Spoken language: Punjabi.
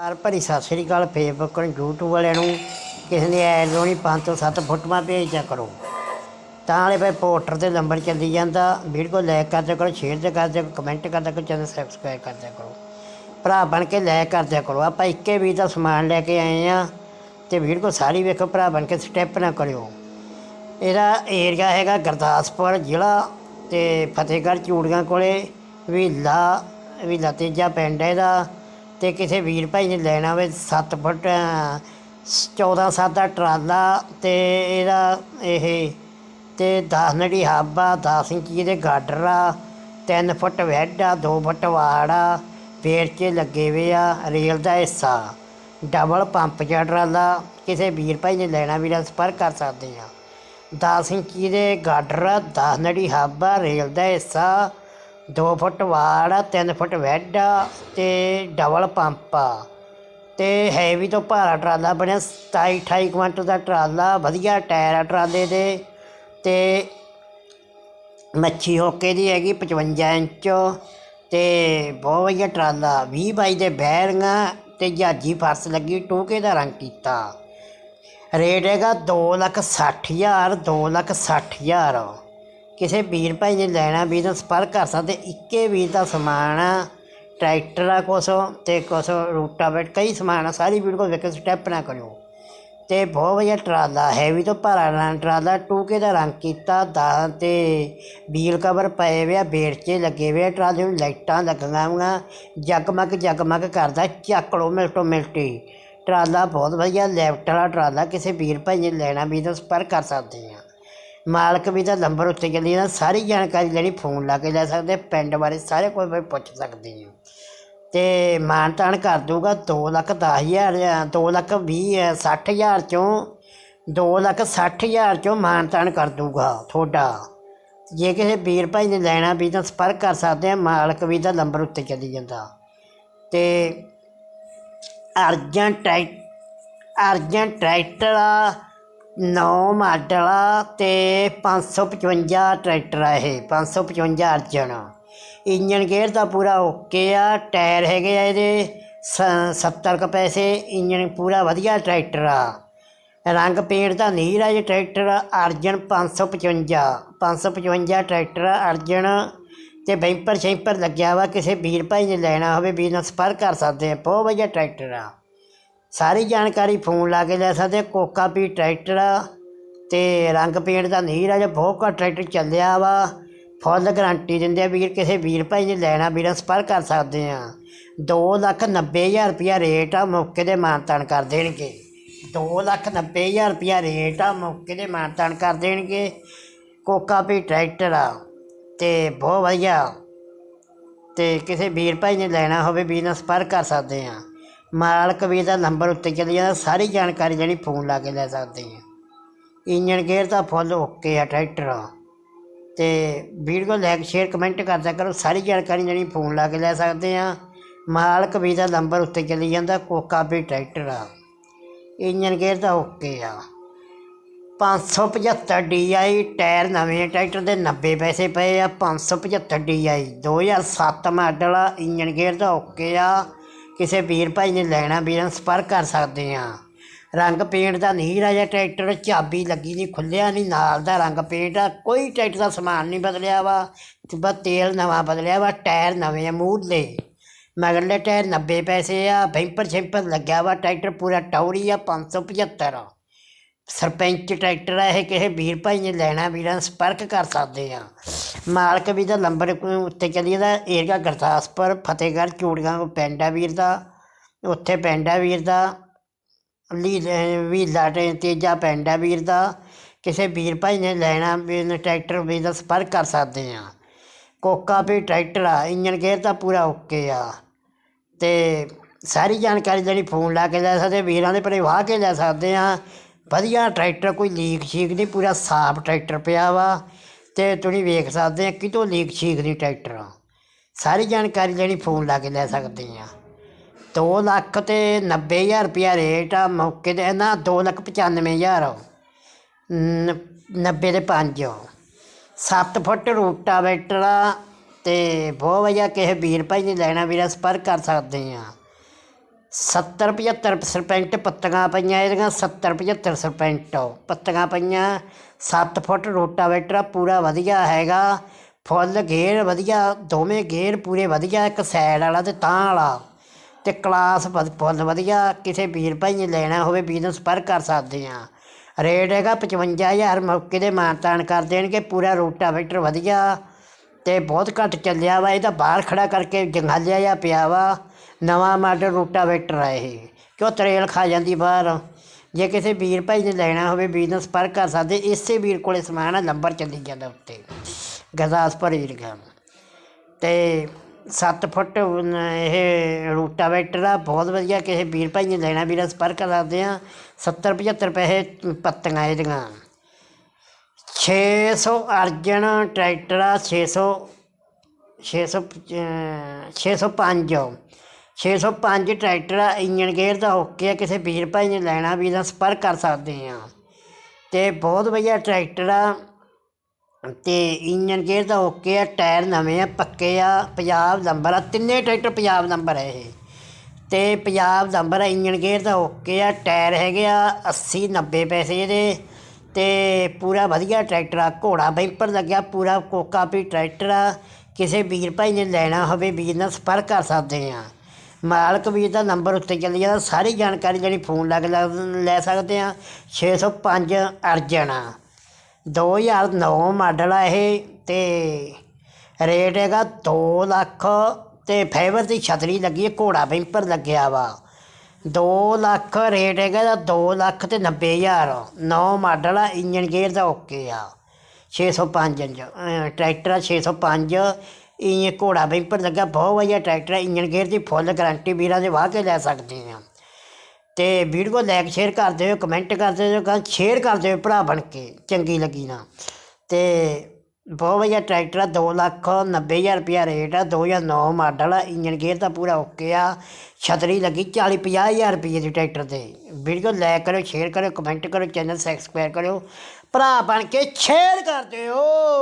ਹਰ ਭਰੀ, ਸਤਿ ਸ੍ਰੀ ਅਕਾਲ ਫੇਸਬੁੱਕ ਨੂੰ YouTube ਵਾਲਿਆਂ ਨੂੰ। ਕਿਸੇ ਨੇ ਐਡ ਲਾਉਣੀ 5 ਤੋਂ 7 ਫੋਟੋਆਂ ਭੇਜਿਆ ਕਰੋ। ਤਾਂ ਵਾਲੇ ਭਾਈ ਪੋਸਟਰ ਤੇ ਨੰਬਰ ਚੱਲੀ ਜਾਂਦਾ। ਵੀਡੀਓ ਲਾਈਕ ਕਰਦੇ ਕਰੋ ਸ਼ੇਅਰ ਤੇ ਕਰਦੇ ਕਰੋ ਕਮੈਂਟ ਕਰਦੇ ਕਰੋ, ਚੈਨਲ ਸਬਸਕ੍ਰਾਈਬ ਕਰਦੇ ਕਰੋ। ਭਰਾ ਬਣ ਕੇ ਲਾਈਕ ਕਰਦੇ ਕਰੋ। ਆਪਾਂ ਇੱਕੇ ਵੀ ਦਾ ਸਮਾਨ ਲੈ ਕੇ ਆਏ ਆ ਤੇ ਵੀਡੀਓ ਸਾਰੀ ਵੇਖੋ, ਭਰਾ ਬਣ ਕੇ ਸਟੈਪ ਨਾ ਕਰਿਓ। ਇਹਦਾ ਏਰੀਆ ਹੈਗਾ ਗੁਰਦਾਸਪੁਰ ਜ਼ਿਲ੍ਹਾ ਤੇ ਫਤਿਹਗੜ੍ਹ ਚੂੜੀਆਂ ਕੋਲੇ। ਵੀਲਾ ਵੀ ਤੇਜਾ ਪਿੰਡ ਹੈ ਇਹਦਾ। ਤੇ ਕਿਸੇ ਵੀਰ ਭਾਈ ਨੇ ਲੈਣਾ ਹੋਵੇ 7 ਫੁੱਟ 14 7 ਦਾ ਟਰਾਲਾ ਤੇ ਇਹਦਾ ਇਹ ਤੇ 10 ਨੜੀ ਹਾਬਾ 10 ਇੰਚੀ ਦੇ ਗਾਡਰ ਆ 3 ਫੁੱਟ ਵੈਡ ਆ 2 ਫੁੱਟ ਵਾੜ ਆ ਪੇੜ 'ਚ ਲੱਗੇ ਵੇ ਆ, ਰੇਲ ਦਾ ਹਿੱਸਾ, ਡਬਲ ਪੰਪ ਜਿਹਾ ਟਰਾਲਾ, ਕਿਸੇ ਵੀਰ ਭਾਈ ਨੇ ਲੈਣਾ ਵੀਰਾ ਸੰਪਰਕ ਕਰ ਸਕਦੇ ਆ। 10 ਇੰਚੀ ਦੇ ਗਾਡਰ ਆ 10 ਨੜੀ ਹਾਬਾ, ਰੇਲ ਦਾ ਹਿੱਸਾ 2 ਫੁੱਟ ਵਾੜ ਆ 3 ਫੁੱਟ ਵੈੱਡ ਆ ਤੇ ਡਬਲ ਪੰਪ। ਆ ਤੇ ਹੈਵੀ ਤੋਂ ਭਾਰਾ ਟਰਾਲਾ ਬਣਿਆ 27 28 ਕੁਇੰਟਲ ਦਾ ਟਰਾਲਾ, ਵਧੀਆ ਟਾਇਰ ਆ ਟਰਾਲੇ ਦੇ। ਤੇ ਮੱਛੀ ਹੋਕੇ ਦੀ ਹੈਗੀ 55 ਇੰਚ। ਤੇ ਬਹੁਤ ਵਧੀਆ ਟਰਾਲਾ 20 ਬਾਈ ਦੇ ਬੈਰੀਆਂ ਤੇ ਜਾਜੀ ਫਰਸ ਲੱਗੀ, ਟੂਕੇ ਦਾ ਰੰਗ ਕੀਤਾ। ਰੇਟ ਹੈਗਾ ਦੋ ਲੱਖ ਸੱਠ ਹਜ਼ਾਰ, ਦੋ ਲੱਖ ਸੱਠ ਹਜ਼ਾਰ। ਕਿਸੇ ਵੀਰ ਭਾਈ ਨੇ ਲੈਣਾ ਵੀ ਤਾਂ ਸੰਪਰਕ ਕਰ ਸਕਦੇ, ਇੱਕੇ ਵੀਰ ਦਾ ਸਮਾਨ ਆ ਟਰੈਕਟਰ ਆ ਕੁਛ ਅਤੇ ਕੁਛ ਰੂਟਾਵੇਟ ਕਈ ਸਮਾਨ ਆ, ਸਾਰੀ ਵੀਡੀਓ ਵੇਖ ਕੇ ਸਟੈਪ ਨਾ ਕਰਿਓ। ਅਤੇ ਬਹੁਤ ਵਧੀਆ ਟਰਾਲਾ ਹੈਵੀ ਤੋਂ ਭਾਰਾ ਰਾਂ ਟਰਾਲਾ, ਟੂਕੇ ਦਾ ਰੰਗ ਕੀਤਾ ਦਾ ਤੇ ਵੀਲ ਕਵਰ ਪਏ ਵੇ ਆ, ਬੇੜਚੇ ਲੱਗੇ ਵੇ ਆ, ਟਰਾਲੇ ਨੂੰ ਲਾਈਟਾਂ ਲੱਗੀਆਂ ਹੋਈਆਂ, ਜਗਮਗ ਜਗਮਗ ਕਰਦਾ, ਚੱਕ ਲਓ ਮਿਲਟੋ ਮਿਲਟੀ। ਟਰਾਲਾ ਬਹੁਤ ਵਧੀਆ ਲੈਫਟ ਵਾਲਾ ਟਰਾਲਾ, ਕਿਸੇ ਵੀਰ ਭਾਈ ਨੇ ਲੈਣਾ ਵੀ ਤਾਂ ਸੰਪਰਕ ਕਰ ਸਕਦੇ ਆ। ਮਾਲਕ ਵੀ ਤਾਂ ਨੰਬਰ ਉੱਤੇ ਚੱਲੀ ਜਾਂਦਾ, ਸਾਰੀ ਜਾਣਕਾਰੀ ਲੈਣੀ ਫੋਨ ਲਾ ਕੇ ਲੈ ਸਕਦੇ, ਪਿੰਡ ਬਾਰੇ ਸਾਰੇ ਕੋਈ ਵੀ ਪੁੱਛ ਸਕਦੇ ਆ। ਤੇ ਮਾਨਤਾਨ ਕਰ ਦੂਗਾ 2 ਲੱਖ 10 ਹਜ਼ਾਰ 2 ਲੱਖ 20 60 ਹਜ਼ਾਰ ਚੋਂ 2 ਲੱਖ 60 ਹਜ਼ਾਰ ਚੋਂ ਮਾਨਤਾਨ ਕਰ ਦੂਗਾ ਤੁਹਾਡਾ। ਜੇ ਕਿਸੇ ਵੀਰ ਭਾਈ ਨੇ ਲੈਣਾ ਵੀ ਤਾਂ ਸੰਪਰਕ ਕਰ ਸਕਦੇ ਆ, ਮਾਲਕ ਵੀ ਦਾ ਨੰਬਰ ਉੱਤੇ ਚੱਲੀ ਜਾਂਦਾ। ਤੇ ਅਰਜਨ ਟਰੈਕ ਅਰਜਨ ਟਰੈਕਟਰ ਆ ਨੌ ਮਾਡਲ ਆ ਅਤੇ ਪੰਜ ਸੌ ਪਚਵੰਜਾ ਟਰੈਕਟਰ ਆ ਇਹ 555 ਅਰਜਨ। ਇੰਜਨ ਗੇਅਰ ਤਾਂ ਪੂਰਾ ਓਕੇ ਆ, ਟਾਇਰ ਹੈਗੇ ਆ ਇਹਦੇ, ਸ- 70 ਕੁ ਪੈਸੇ ਇੰਜਨ ਪੂਰਾ ਵਧੀਆ ਟਰੈਕਟਰ ਆ। ਰੰਗ ਪੇਂਟ ਦਾ ਨੀਰ ਆ ਜੇ ਟਰੈਕਟਰ, ਅਰਜਨ 555 555 ਟਰੈਕਟਰ ਆ ਅਰਜਨ। ਅਤੇ ਬੈਂਪਰ ਸ਼ੈਂਪਰ ਲੱਗਿਆ ਵਾ, ਕਿਸੇ ਵੀਰ ਭਾਈ ਨੇ ਲੈਣਾ ਹੋਵੇ, ਵੀਰ ਨਾਲ ਸੰਪਰਕ ਕਰ ਸਕਦੇ ਆ, ਬਹੁਤ ਵਧੀਆ ਟਰੈਕਟਰ ਆ। ਸਾਰੀ ਜਾਣਕਾਰੀ ਫੋਨ ਲਾ ਕੇ ਲੈ ਸਕਦੇ ਕੋਕਾ ਵੀ ਟਰੈਕਟਰ ਆ ਅਤੇ ਰੰਗ ਪੇਂਟ ਦਾ ਨੀਰ ਆ, ਜੇ ਬਹੁਤ ਘੱਟ ਟਰੈਕਟਰ ਚੱਲਿਆ ਵਾ। ਫੁੱਲ ਗਰੰਟੀ ਦਿੰਦੇ ਆ ਵੀਰ, ਕਿਸੇ ਵੀਰ ਭਾਈ ਨੇ ਲੈਣਾ, ਵੀਰ ਨਾਲ ਸੰਪਰਕ ਕਰ ਸਕਦੇ ਆ। ਦੋ ਲੱਖ ਨੱਬੇ ਹਜ਼ਾਰ ਰੁਪਇਆ ਰੇਟ ਆ, ਮੌਕੇ ਦੇ ਮਾਨਤਾਨ ਕਰ ਦੇਣਗੇ। ਦੋ ਲੱਖ ਨੱਬੇ ਹਜ਼ਾਰ ਰੁਪਇਆ ਰੇਟ ਆ, ਮੌਕੇ ਦੇ ਮਾਨਤਾਨ ਕਰ ਦੇਣਗੇ। ਕੋਕਾ ਵੀ ਟਰੈਕਟਰ ਆ ਤੇ ਬਹੁਤ ਵਧੀਆ। ਤੇ ਕਿਸੇ ਵੀਰ ਭਾਈ ਨੇ ਲੈਣਾ ਹੋਵੇ ਬਿਜ਼ਨਸ ਪਰ ਕਰ ਸਕਦੇ ਆ। ਮਾਲਕ ਵੀ ਦਾ ਨੰਬਰ ਉੱਤੇ ਚੱਲ ਜਾਂਦਾ, ਸਾਰੀ ਜਾਣਕਾਰੀ ਜਿਹੜੀ ਫੋਨ ਲਾ ਕੇ ਲੈ ਸਕਦੇ ਹਾਂ ਇੰਜਨ ਗੇਅਰ ਦਾ ਫੁੱਲ ਓਕੇ ਆ, ਟਰੈਕਟਰ ਆ। ਤੇ ਵੀਡੀਓ ਲਾਈਕ ਸ਼ੇਅਰ ਕਮੈਂਟ ਕਰਦਾ ਕਰੋ ਸਾਰੀ ਜਾਣਕਾਰੀ ਜਿਹੜੀ ਫੋਨ ਲਾ ਕੇ ਲੈ ਸਕਦੇ ਹਾਂ ਮਾਲਕ ਵੀ ਦਾ ਨੰਬਰ ਉੱਤੇ ਚੱਲੀ ਜਾਂਦਾ, ਕੋਕਾ ਵੀ ਟਰੈਕਟਰ ਆ। ਇੰਜਨ ਗੇਅਰ ਦਾ ਓਕੇ ਆ। 575 DI ਟਾਇਰ ਨਵੇਂ ਟਰੈਕਟਰ ਦੇ 90 ਪੈਸੇ ਪਏ ਆ। 575 DI 2007 ਮਾਡਲ ਆ ਇੰਜਨ ਗੇਅਰ ਦਾ ਓਕੇ ਆ। ਕਿਸੇ ਵੀਰ ਭਾਈ ਨੇ ਲੈਣਾ, ਵੀਰਾਂ ਨਾਲ ਸੰਪਰਕ ਕਰ ਸਕਦੇ ਆ ਰੰਗ ਪੇਂਟ ਦਾ ਨਹੀਂ, ਰਾਜਾ ਟਰੈਕਟਰ ਚਾਬੀ ਲੱਗੀ ਨਹੀਂ ਖੁੱਲਿਆ ਨਹੀਂ, ਨਾਲ ਦਾ ਰੰਗ ਪੇਂਟ ਆ, ਕੋਈ ਟਰੈਕਟਰ ਦਾ ਸਮਾਨ ਨਹੀਂ ਬਦਲਿਆ ਵਾ। ਬਸ ਤੇਲ ਨਵਾਂ ਬਦਲਿਆ ਵਾ, ਟਾਇਰ ਨਵੇਂ ਆ, ਮੂਹਰਲੇ। ਮਗਰਲੇ ਟਾਇਰ 90 ਪੈਸੇ ਆ, ਬੈਂਪਰ ਸ਼ੈਂਪਰ ਲੱਗਿਆ ਵਾ, ਟਰੈਕਟਰ ਪੂਰਾ ਟੌਰੀ ਆ 575 ਸਰਪੰਚ ਟਰੈਕਟਰ ਆ, ਇਹ ਕਿਸੇ ਵੀਰ ਭਾਈ ਨੇ ਲੈਣਾ, ਵੀਰਾਂ ਨਾਲ ਸੰਪਰਕ ਕਰ ਸਕਦੇ ਆ। ਮਾਲਕ ਵੀ ਦਾ ਨੰਬਰ ਉੱਤੇ ਚੱਲੀ ਜਾਂਦਾ ਏਰੀਆ ਗੁਰਦਾਸਪੁਰ, ਫਤਿਹਗੜ੍ਹ, ਚੂੜੀਆਂ ਪਿੰਡ ਆ ਵੀਰ ਦਾ, ਉੱਥੇ ਪਿੰਡ ਆ ਵੀਰ ਦਾ ਲੀ ਵੀਲਾ ਤੇ ਤੇਜਾ ਪਿੰਡ ਆ ਵੀਰ ਦਾ, ਕਿਸੇ ਵੀਰ ਭਾਈ ਨੇ ਲੈਣਾ ਵੀਰ ਨੇ ਟਰੈਕਟਰ ਵੀਰ ਦਾ ਸੰਪਰਕ ਕਰ ਸਕਦੇ ਆ। ਕੋਕਾ ਵੀ ਟਰੈਕਟਰ ਆ ਇੰਜਨ ਗੇਅਰ ਤਾਂ ਪੂਰਾ ਓਕੇ ਆ। ਤੇ ਸਾਰੀ ਜਾਣਕਾਰੀ ਜਿਹੜੀ ਫੋਨ ਲਾ ਕੇ ਲੈ ਸਕਦੇ, ਵੀਰਾਂ ਦੇ ਪਰੇ ਵਾਹ ਕੇ ਲੈ ਸਕਦੇ ਆ। ਵਧੀਆ ਟਰੈਕਟਰ, ਕੋਈ ਲੀਕ ਛੀਕ ਨਹੀਂ, ਪੂਰਾ ਸਾਫ਼ ਟਰੈਕਟਰ ਪਿਆ ਵਾ ਅਤੇ ਤੁਸੀਂ ਵੇਖ ਸਕਦੇ ਆ ਕਿਤੋਂ ਲੀਕ ਛੀਕ ਨਹੀਂ ਟਰੈਕਟਰ। ਸਾਰੀ ਜਾਣਕਾਰੀ ਲੈਣੀ ਫੋਨ ਲਾ ਕੇ ਲੈ ਸਕਦੇ ਆ। ਦੋ ਲੱਖ ਤੇ 90 ਹਜ਼ਾਰ ਰੁਪਇਆ ਰੇਟ ਆ ਮੌਕੇ ਤੇ, ਨਾ ਦੋ ਲੱਖ 95 ਹਜ਼ਾਰ। ਨੱਬੇ 90 ਦੇ 5 7 ਫੁੱਟ ਰੂਟਾਵੇਟਰ ਆ ਤੇ ਬਹੁਤ ਵਧੀਆ ਕਿਸੇ ਵੀਰ ਭਾਈ ਨੇ ਲੈਣਾ, ਵੀਰਾ ਸੰਪਰਕ ਕਰ ਸਕਦੇ ਆ। 70 75 ਸਰਪੈਂਟ ਪੱਤੀਆਂ ਪਈਆਂ ਇਹਦੀਆਂ 70 75 ਸਰਪੈਂਟ। ਪੱਤੀਆਂ ਪਈਆਂ 7 ਫੁੱਟ ਰੋਟਾਵੇਟਰ ਆ, ਪੂਰਾ ਵਧੀਆ ਹੈਗਾ ਫੁੱਲ ਗੇਅਰ ਵਧੀਆ ਦੋਵੇਂ ਗੇਅਰ ਪੂਰੇ ਵਧੀਆ ਇੱਕ ਸਾਈਡ ਵਾਲਾ ਤੇ ਤਾਂ ਵਾਲਾ। ਤੇ ਕਲਾਸ ਵਧ- ਫੁੱਲ ਵਧੀਆ ਕਿਸੇ ਵੀਰ ਭਾਈ ਨੇ ਲੈਣਾ ਹੋਵੇ ਬਿਜਨਸ ਪਰ ਕਰ ਸਕਦੇ ਆ ਰੇਟ ਹੈਗਾ 55000 ਮੌਕੇ ਦੇ ਮਾਨਤਾਨ ਕਰ ਦੇਣਗੇ ਪੂਰਾ ਰੋਟਾਵੇਟਰ ਵਧੀਆ। ਤੇ ਬਹੁਤ ਘੱਟ ਚੱਲਿਆ ਵਾ ਇਹ ਤਾਂ ਬਾਹਰ ਖੜਾ ਕਰਕੇ ਜੰਗਾਲਿਆ ਜਿਹਾ ਪਿਆ ਵਾ। ਨਵਾਂ ਮਾਡਲ ਰੋਟਾਵੇਟਰ ਆ ਇਹ। ਕਿਉਂ ਤਰੇਲ ਖਾ ਜਾਂਦੀ ਬਾਹਰ? ਜੇ ਕਿਸੇ ਵੀਰ ਭਾਈ ਨੇ ਲੈਣਾ ਹੋਵੇ, ਵੀਰ ਨੂੰ ਕਰ ਸਕਦੇ, ਇਸੇ ਵੀਰ ਕੋਲੇ ਸਮਾਨ ਆ, ਨੰਬਰ ਚੱਲੀ ਜਾਂਦਾ ਉੱਤੇ। ਗੁਰਦਾਸਪੁਰ ਏਰੀਆ। ਤੇ 7 ਫੁੱਟ ਨ- ਇਹ ਰੂਟਾਵੇਟਰ ਆ, ਬਹੁਤ ਵਧੀਆ। ਕਿਸੇ ਵੀਰ ਭਾਈ ਨੇ ਲੈਣਾ, ਵੀਰ ਸੰਪਰਕ ਕਰ ਸਕਦੇ ਆ। 70 75 ਪੈਸੇ ਪੱਤੀਆਂ ਇਹਦੀਆਂ। 600 ਅਰਜਨ ਟਰੈਕਟਰ ਆ 600 600 605 605 ਟਰੈਕਟਰ ਆ ਇੰਜਨ ਗੇਅਰ ਦਾ ਓਕੇ ਆ, ਕਿਸੇ ਵੀਰ ਭਾਈ ਨੇ ਲੈਣਾ ਵੀ ਦਾ ਸੰਪਰਕ ਕਰ ਸਕਦੇ ਆ। ਤੇ ਬਹੁਤ ਵਧੀਆ ਟਰੈਕਟਰ ਆ ਤੇ ਇੰਜਨ ਗੇਅਰ ਦਾ ਓਕੇ ਆ, ਟਾਇਰ ਨਵੇਂ ਆ, ਪੱਕੇ ਆ, ਪੰਜਾਬ ਨੰਬਰ ਆ, ਤਿੰਨੇ ਟਰੈਕਟਰ ਪੰਜਾਬ ਨੰਬਰ ਹੈ ਇਹ। ਤੇ ਪੰਜਾਬ ਨੰਬਰ ਆ ਇੰਜਨ ਗੇਅਰ ਦਾ ਓਕੇ ਆ, ਟਾਇਰ ਹੈਗੇ ਆ 80 90 ਪੈਸੇ ਇਹਦੇ। ਤੇ ਪੂਰਾ ਵਧੀਆ ਟਰੈਕਟਰ ਆ, ਘੋੜਾ ਬੈਂਪਰ ਲੱਗਿਆ, ਪੂਰਾ ਕੋਕਾ ਵੀ ਟਰੈਕਟਰ ਆ। ਕਿਸੇ ਵੀਰ ਭਾਈ ਨੇ ਲੈਣਾ ਹੋਵੇ, ਵੀਰ ਨਾਲ ਸੰਪਰਕ ਕਰ ਸਕਦੇ ਆ। ਮਾਲਕ ਵੀਰ ਦਾ ਨੰਬਰ ਉੱਤੇ ਚੱਲ ਜਾਂਦਾ, ਸਾਰੀ ਜਾਣਕਾਰੀ ਜਿਹੜੀ ਫੋਨ ਲੱਗ ਲੱਗ ਲੈ ਸਕਦੇ ਆ 605 ਅਰਜਨ ਆ 2009 ਮਾਡਲ ਆ ਇਹ ਤੇ ਰੇਟ ਹੈਗਾ 2 ਲੱਖ ਤੇ ਫਾਈਬਰ ਦੀ ਛਤਰੀ ਲੱਗੀ ਹੈ, ਘੋੜਾ ਬੈਂਪਰ ਲੱਗਿਆ ਵਾ। 2 ਲੱਖ ਰੇਟ ਹੈਗਾ ਦਾ 2 ਲੱਖ ਤੇ 90 ਹਜ਼ਾਰ। ਨੌ ਮਾਡਲ ਆ ਇੰਜਨ ਗੇਅਰ ਦਾ ਓਕੇ ਆ। 605 ਇੰਚ ਅਹ ਟਰੈਕਟਰ ਆ 605 ਇਹ ਘੋੜਾ ਬੈਂਪਰ ਲੱਗਾ, ਬਹੁਤ ਵਧੀਆ ਟਰੈਕਟਰ ਆ ਇੰਜਨ ਗੇਅਰ ਦੀ ਫੁੱਲ ਗਾਰੰਟੀ ਵੀਰਾਂ ਦੇ ਵਾਹ ਕੇ ਲੈ ਸਕਦੇ ਆ ਤੇ ਵੀਡੀਓ ਲਾਈਕ ਸ਼ੇਅਰ ਕਰ ਦਿਓ ਕਮੈਂਟ ਕਰ ਦਿਓ ਕਾ ਸ਼ੇਅਰ ਕਰ ਦਿਓ ਭਰਾ ਬਣ ਕੇ, ਚੰਗੀ ਲੱਗੀ ਨਾ। ਤੇ ਬਹੁਤ ਵਧੀਆ ਟਰੈਕਟਰ ਆ 2 ਲੱਖ 90 ਹਜ਼ਾਰ ਰੁਪਇਆ ਰੇਟ ਆ 2009 ਮਾਡਲ ਆ ਇੰਜਨ ਗੇਅਰ ਦਾ ਪੂਰਾ ਓਕੇ ਆ। ਛਤਰੀ ਲੱਗੀ 40 50 ਹਜ਼ਾਰ ਰੁਪਏ ਦੀ ਟਰੈਕਟਰ ਤੇ। ਵੀਡੀਓ ਲਾਈਕ ਕਰੋ ਸ਼ੇਅਰ ਕਰੋ ਕਮੈਂਟ ਕਰੋ ਚੈਨਲ ਸਬਸਕ੍ਰਾਈਬ ਕਰੋ। ਭਰਾ ਬਣ ਕੇ ਸ਼ੇਅਰ ਕਰ ਦਿਓ।